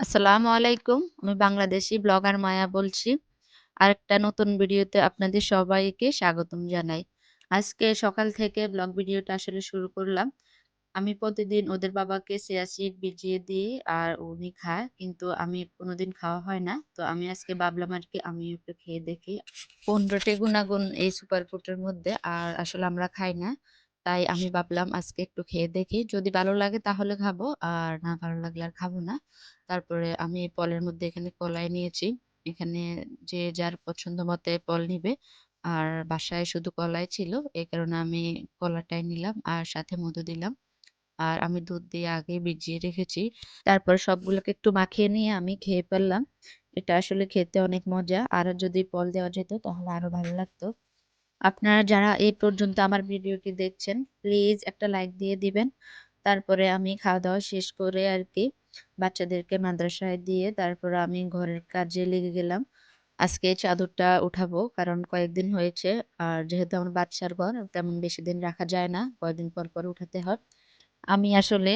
আসসালামু আলাইকুম। আমি বাংলাদেশী ব্লগার মায়া বলছি। আরেকটা নতুন ভিডিওতে আপনাদের সবাইকে স্বাগতম জানাই। আজকে সকাল থেকে ব্লগ ভিডিওটা আসলে শুরু করলাম। আমি প্রতিদিন ওদের বাবাকে চিয়া সিড ভিজিয়ে দিই আর উনি খায়। কিন্তু আমি কোনোদিন খাওয়া হয় না। তো আমি আজকে ভাবলাম আরকি আমি একটু খেয়ে দেখি। ১৫ টি গুণাগুণ এই সুপার ফুডের মধ্যে, আর আসলে আমরা খাই না। তাই আমি ভাবলাম আজকে একটু খেয়ে দেখি। যদি ভালো লাগে তাহলে খাব। আর না ভালো লাগলে আর খাব না। তারপরে আমি ফলের মধ্যে এখানে কলাই নিয়েছি। এখানে যে যার পছন্দ মতে ফল নিবে। আর বাসায় শুধু কলাই ছিল। এই কারণে আমি কলাটাই নিলাম আর সাথে মধু দিলাম। আর আমি দুধ দিয়ে আগেই ভিজিয়ে রেখেছি। তারপর সবগুলোকে একটু মাখিয়ে নিয়ে আমি খেয়ে ফেললাম। এটা আসলে খেতে অনেক মজা। আর যদি ফল দেওয়া যেত তাহলে আরও ভালো লাগতো। আপনারা যারা এই পর্যন্ত আমার ভিডিওটি দেখছেন প্লিজ একটা লাইক দিয়ে দিবেন। তারপরে আমি খাওয়া-দাওয়া শেষ করে আর কি বাচ্চাদেরকে মাদ্রাসায় দিয়ে তারপরে আমি ঘরের কাজে লেগে গেলাম। আজকে চাদরটা উঠাবো কারণ কয়েকদিন হয়েছে। আর যেহেতু আমার বাচ্চার ঘর তেমন বেশিদিন রাখা যায় না। কয়েকদিন পর, পর উঠাতে হয়। আমি আসলে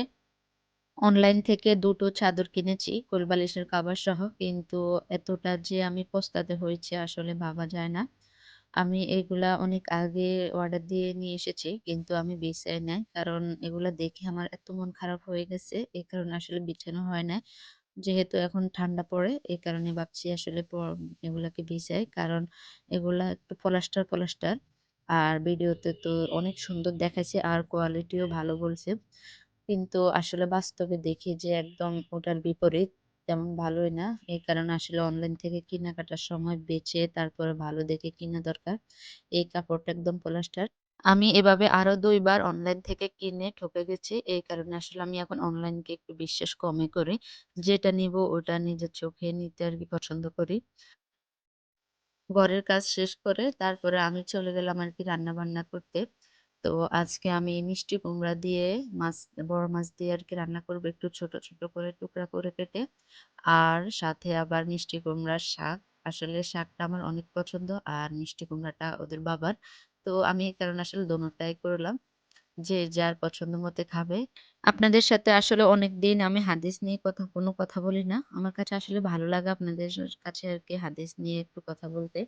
অনলাইন থেকে দুটো চাদর কিনেছি কোলবালিশের কভার সহ। কিন্তু এতটা যে আমি পস্তাতে হয়েছে আসলে ভাবা যায় না। আমি এগুলা অনেক আগে অর্ডার দিয়ে নিয়ে এসেছি। কিন্তু আমি বিছাই নাই। কারণ এগুলা দেখে আমার এত মন খারাপ হয়ে গেছে। এই কারণে আসলে বিছানো হয় নাই। যেহেতু এখন ঠান্ডা পড়ে এই কারণে ভাবছি আসলে এগুলাকে বিছাই। কারণ এগুলা একটু পলাস্টার, পলাস্টার। আর ভিডিওতে তো অনেক সুন্দর দেখাইছে আর কোয়ালিটিও ভালো বলছে। কিন্তু আসলে বাস্তবে দেখি যে একদম ওটার বিপরীত। তেমন ভালোই না। এই কারণে আসলে অনলাইন থেকে কেনাকাটার সময় বেছে তারপরে ভালো দেখে কিনা দরকার। এই কাপড়টা একদম পলাস্টার। আমি এভাবে আরও দুইবার অনলাইন থেকে কিনে ঠকে গেছি। এই কারণে আসলে আমি এখন অনলাইনকে একটু বিশ্বাস কমই করি। যেটা নিব ওটা নিজের চোখে নিতে আর কি পছন্দ করি। ঘরের কাজ শেষ করে তারপরে আমি চলে গেলাম আর কি রান্না-বান্না করতে। তো আজকে আমি মিষ্টি কুমড়া দিয়ে মাছ বড় মাছ দিয়ে আর কি রান্না করব একটু ছোট, ছোট করে টুকরা করে কেটে। আর সাথে আবার মিষ্টি কুমড়ার শাক। আসলে শাকটা আমার অনেক পছন্দ আর মিষ্টি কুমড়াটা ওদের বাবার। তো আমি কারণে আসলে দোনোটাই করলাম। যে যার পছন্দ মতে খাবে। আপনাদের সাথে আসলে অনেক দিন আমি হাদিস নিয়ে কথা কোনো কথা বলি না। আমার কাছে আসলে ভালো লাগে আপনাদের কাছে আরকি হাদিস নিয়ে একটু কথা বলতে।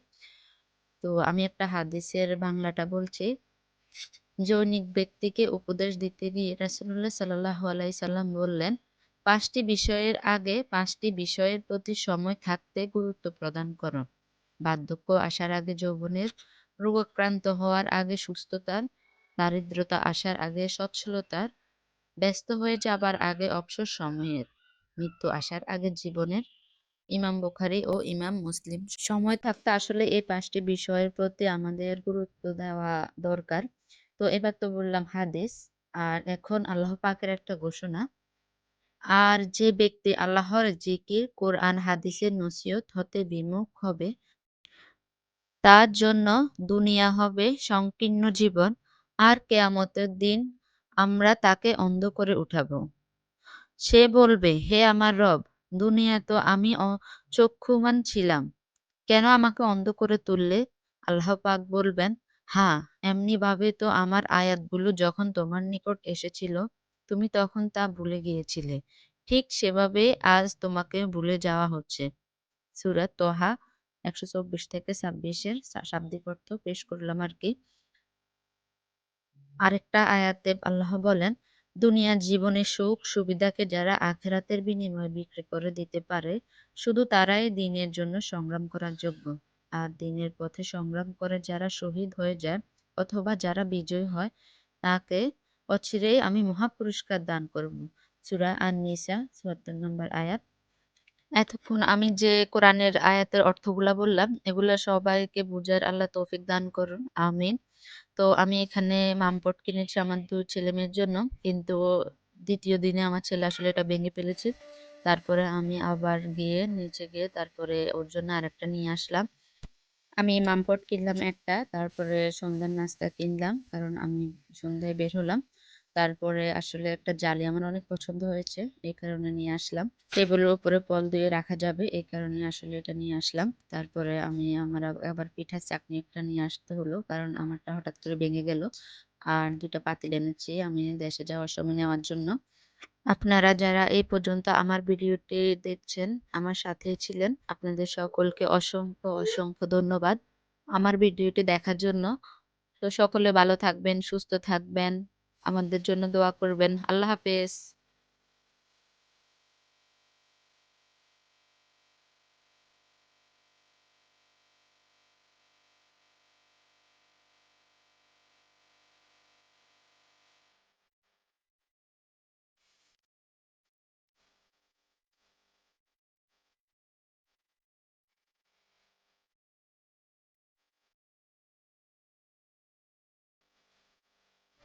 তো আমি একটা হাদিসের বাংলাটা বলছি। জনৈক ব্যক্তিকে উপদেশ দিতে গিয়ে রাসূলুল্লাহ সাল্লাল্লাহু আলাইহি সাল্লাম বললেন, "৫ টি বিষয়ের আগে ৫ টি বিষয়ের প্রতি সময় থাকতে গুরুত্ব প্রদান করো। বার্ধক্য আসার আগে যৌবনের, রোগাক্রান্ত হওয়ার আগে সুস্থতার, দারিদ্রতা আসার আগে সচ্ছলতার, ব্যস্ত হয়ে যাবার আগে অবসর সময়ের, মৃত্যু আসার আগে জীবনের।" ইমাম বুখারী ও ইমাম মুসলিম। সময় থাকতে আসলে এই পাঁচটি বিষয়ের প্রতি আমাদের গুরুত্ব দেওয়া দরকার। তো এবার তো বললাম হাদিস। আর এখন আল্লাহ পাকের একটা ঘোষণা। আর যে ব্যক্তি আল্লাহর জিকির, কোরআন, হাদিসের নসিহত হতে বিমুখ হবে তার জন্য দুনিয়া হবে সংকীর্ণ জীবন আর কেয়ামতের দিন আমরা তাকে অন্ধ করে উঠাবো। সে বলবে, হে আমার রব, দুনিয়া তো আমি চক্ষুমান ছিলাম। কেন আমাকে অন্ধ করে তুললে? আল্লাহ পাক বলবেন, হ্যাঁ, এমনিভাবে তো আমার আয়াতগুলো যখন তোমার নিকট এসেছিল, তুমি তখন তা ভুলে গিয়েছিলে। ঠিক সেভাবেই আজ তোমাকে ভুলে যাওয়া হচ্ছে। সূরা তোহা ১২৪ থেকে ২৬ এর শাব্দিক অর্থ পেশ করলাম আর আরকি। আরেকটা আয়াতে আল্লাহ বলেন, দুনিয়ার জীবনের সুখ সুবিধাকে যারা আখিরাতের বিনিময়ে বিক্রি করে দিতে পারে, শুধু তারাই দ্বীনের জন্য সংগ্রাম করার যোগ্য। আর দিনের পথে সংগ্রাম করে যারা শহীদ হয়ে যায় অথবা যারা বিজয়ী হয়, তাকে অচিরেই আমি মহা পুরস্কার দান করব। সূরা আন-নিসা ৭৪ নম্বর আয়াত। এতক্ষণ আমি যে কোরআনের আয়াতের অর্থগুলা বললাম, এগুলা সবাইকে বুঝার আল্লাহ তৌফিক দান করুন। আমিন। তো আমি এখানে মামপট কিনেছি আমার ২ ছেলেমেয়ের জন্য। কিন্তু দ্বিতীয় দিনে আমার ছেলে আসলে এটা ভেঙে ফেলেছে। তারপরে আমি আবার গিয়ে নিচে গিয়ে তারপরে ওর জন্য আরেকটা নিয়ে আসলাম। আমি মামপট কিনলাম একটা, তারপরে সন্ধ্যার নাস্তা কিনলাম। কারণ আমি সন্ধ্যায় বের হলাম। তারপরে আসলে একটা জালি আমার অনেক পছন্দ হয়েছে। এই কারণে নিয়ে আসলাম। টেবিলের উপরে ফল দিয়ে রাখা যাবে এই কারণে আসলে এটা নিয়ে আসলাম। তারপরে আমি আমার আব আবার পিঠার চাকনি একটা নিয়ে আসতে হলো। কারণ আমারটা হঠাৎ করে ভেঙে গেল। আর ২ টা পাতিল এনেছি আমি দেশে যাওয়ার সময় নেওয়ার জন্য। আপনারা যারা এই পর্যন্ত আমার ভিডিওটি দেখছেন, আমার সাথে ছিলেন, আপনাদের সকলকে অসংখ্য, অসংখ্য ধন্যবাদ আমার ভিডিওটি দেখার জন্য। তো সকলে ভালো থাকবেন, সুস্থ থাকবেন, আমাদের জন্য দোয়া করবেন। আল্লাহ হাফেজ।